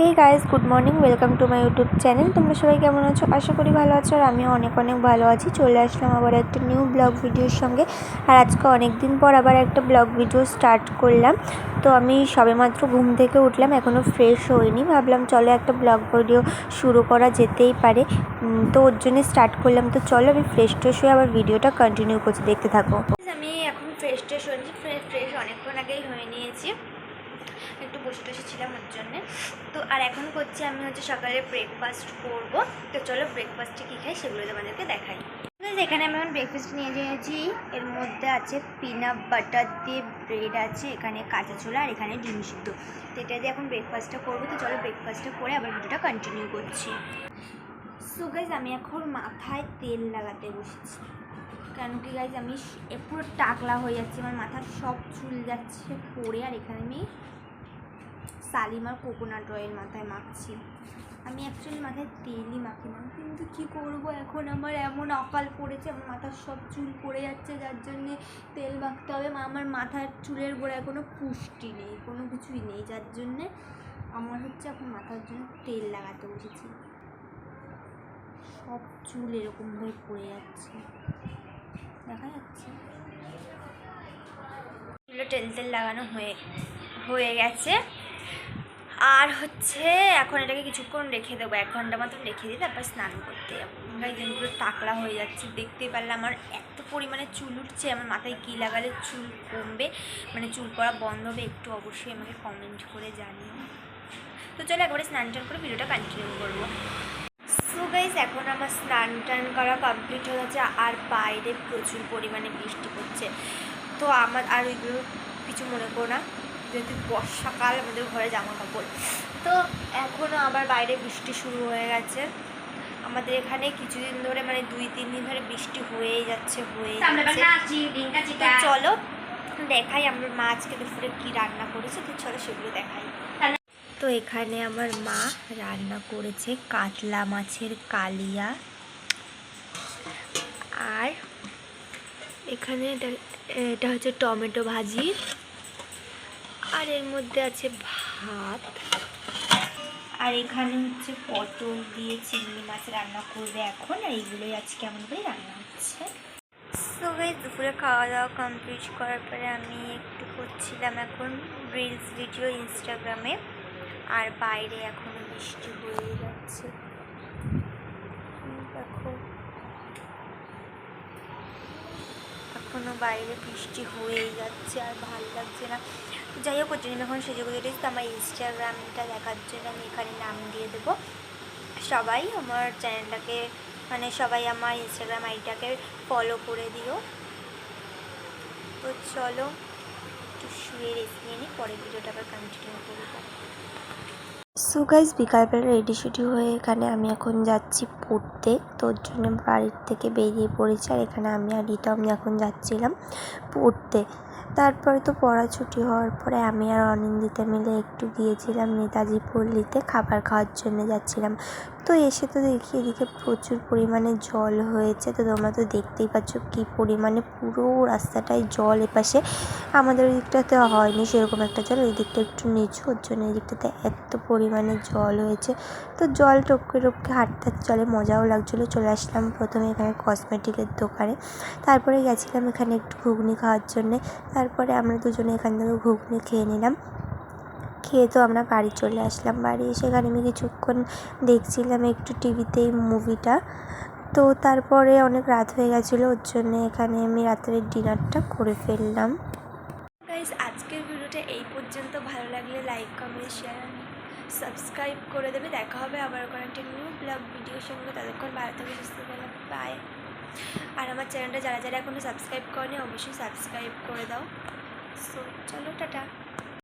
Hey guys good morning welcome to my YouTube channel তোমরা সবাই কেমন আছো? আশা করি ভালো আছো আর আমিও অনেক অনেক ভালো আছি। চলে আসলাম আবার একটা নিউ ব্লগ ভিডিওর সঙ্গে। আর আজকে অনেক দিন পর আবার একটা ব্লগ ভিডিও স্টার্ট করলাম। তো আমি সবেমাত্র ঘুম থেকে উঠলাম এখনও ফ্রেশ হইনি। ভাবলাম চলো একটা ব্লগ ভিডিও শুরু করা যেতেই পারে। তো ওর জন্য স্টার্ট করলাম। তো চলো আমি ফ্রেশ ট্রেশ হয়ে আবার ভিডিওটা কন্টিনিউ করছি। দেখতে থাকো। আমি এখন ফ্রেশ ট্রেশ হয়েছি ফ্রেশ ফ্রেশ অনেকক্ষণ আগেই হয়ে নিয়েছি। একটু বসে টসে ছিলাম ওর জন্যে। তো আর এখন করছি আমি হচ্ছে সকালে ব্রেকফাস্ট করব। তো চলো ব্রেকফাস্টে কী খাই সেগুলো তোমাদেরকে দেখাই। এখানে আমি এখন ব্রেকফাস্ট নিয়ে নিয়েছি এর মধ্যে আছে পিনাট বাটার দিয়ে ব্রেড আছে, এখানে কাঁচা ছোলা আর এখানে ডিম সিদ্ধ। তো এটা দিয়ে এখন ব্রেকফাস্টটা করব। তো চলো ব্রেকফাস্টটা করে আবার ভিডিওটা কন্টিনিউ করছি। সো গাইজ আমি এখন মাথায় তেল লাগাতে বসেছি। কেন কি গাইজ আমি পুরো টাকলা হয়ে যাচ্ছে, আমার মাথার সব চুল যাচ্ছে পড়ে আর এখানে আমি শালিমার কোকোনাট অয়েল মাথায় মাখছি। আমি অ্যাকচুয়ালি মাথায় তেলই মাখি না। কিন্তু কি করব এখন? আমার এমন অকাল পড়েছে, আমার মাথার সব চুল পড়ে যাচ্ছে, যার জন্যে তেল মাখতে হবে। আমার মাথার চুলের গোড়ায় কোনো পুষ্টি নেই, কোনো কিছুই নেই। যার জন্যে আমার হচ্ছে এখন মাথার জন্য তেল লাগাতে বসেছি। সব চুল এরকমভাবে পড়ে যাচ্ছে। দেখা যাচ্ছে। চুলে তেল তেল লাগানো হয়ে হয়ে গেছে। আর হচ্ছে এখন এটাকে কিছুক্ষণ রেখে দেবো, এক ঘণ্টা মতন রেখে দিয়ে তারপর স্নান করতে যাব। গাই পুরো টাকলা হয়ে যাচ্ছে দেখতেই পারলে আমার এত পরিমাণে চুল উঠছে, আমার মাথায় কী লাগালে চুল কমবে? মানে চুল পড়া বন্ধ হবে, একটু অবশ্যই আমাকে কমেন্ট করে জানিও। তো চলো একবারে স্নান টান করে ভিডিওটা কন্টিনিউ করব। সো গাইস এখন আমার স্নান টান করা কমপ্লিট হয়ে গেছে, আর বাইরে প্রচুর পরিমাণে বৃষ্টি পড়ছে। তো আমার আর ওইগুলো কিছু মনে করো না। যেহেতু বর্ষাকাল আমাদের ঘরে জামা কাপড় তো এখনও আবার বাইরে বৃষ্টি শুরু হয়ে গেছে। আমাদের এখানে কিছুদিন ধরে মানে দুই তিন দিন ধরে বৃষ্টি হয়েই যাচ্ছে হয়েই যাচ্ছে। চলো দেখাই আমার মা আজকে দুপুরে কী রান্না করেছে। তো চলো সেগুলো দেখাই। তো এখানে আমার মা রান্না করেছে কাতলা মাছের কালিয়া। আর এখানে এটা হচ্ছে টমেটো ভাজি। আর এর মধ্যে আছে ভাত। আর এখানে হচ্ছে পটল দিয়ে চিংড়ি মাছ রান্না করবে এখন আর এইগুলোই আজকে কেমন করে রান্না হচ্ছে। সো দুপুরে খাওয়া দাওয়া কমপ্লিট করার পরে আমি একটু করছিলাম এখন রিলস ভিডিও ইনস্টাগ্রামে আর বাইরে এখনও বৃষ্টি হয়ে যাচ্ছে উম, দেখো এখনও বাইরে বৃষ্টি হয়েই যাচ্ছে আর ভালো লাগছে না। যাই হোক আমি এখন সেজে গুজে দিয়েছি, তো আমার ইনস্টাগ্রামটা দেখার জন্য আমি এখানে নাম দিয়ে দেবো। সবাই আমার চ্যানেলটাকে মানে সবাই আমার ইনস্টাগ্রাম আইডিটাকে ফলো করে দিও। তো চলো, একটু শুয়ে রেস্ট নিয়ে নিই পরে ভিডিওটা আবার কন্টিনিউ করব। সো গাইজ বিকালবেলা রেডি শুডি হয়ে এখানে আমি এখন যাচ্ছি পড়তে। তোর জন্য বাড়ির থেকে বেরিয়ে পড়েছি আর এখানে আমি আর রিতা, আমি এখন যাচ্ছিলাম পড়তে। তারপরে তো পড়া ছুটি হওয়ার পরে আমি আর অনিন্দিতা মিলে একটু গিয়েছিলাম নেতাজি পল্লীতে খাবার খাওয়ার জন্য যাচ্ছিলাম। তো এসে তো দেখি এদিকে প্রচুর পরিমাণে জল হয়েছে। তো তোমরা তো দেখতেই পাচ্ছ কী পরিমাণে পুরো রাস্তাটায় জল এপাশে। আমাদের ওই দিকটাতে হয়নি সেরকম একটা জল, ওই দিকটা একটু নিচু, ওর জন্য এই দিকটাতে এত পরিমাণে জল হয়েছে। তো জল টপকে টপকে হাঁটতে হাঁটতে জলে মজাও লাগছিল। চলে আসলাম প্রথমে এখানে কসমেটিকের দোকানে। তারপরে গেছিলাম এখানে একটু ঘুগনি খাওয়ার জন্যে। তারপরে আমরা দুজনে এখান থেকে ঘুগনি খেয়ে নিলাম। খেয়ে তো আমরা বাড়ি চলে আসলাম। বাড়ি এসে এখানে আমি কিছুক্ষণ দেখছিলাম একটু টিভিতে এই মুভিটা তো তারপরে অনেক রাত হয়ে গেছিল, ওর জন্য এখানে আমি রাতের ডিনারটা করে ফেললাম। আজকের ভিডিওটা এই পর্যন্ত। ভালো লাগলে লাইক কমেন্ট শেয়ার সাবস্ক্রাইব করে দেবে। দেখা হবে আবার ওখানে একটা নিউ ব্লগ ভিডিওর সঙ্গে। ততক্ষণ ভালো থেকে, সুস্থ থাকবে বাই আর আমার চ্যানেলটা যারা যারা এখনও সাবস্ক্রাইব করেনি, অবশ্যই সাবস্ক্রাইব করে দাও। সো চলো, টাটা।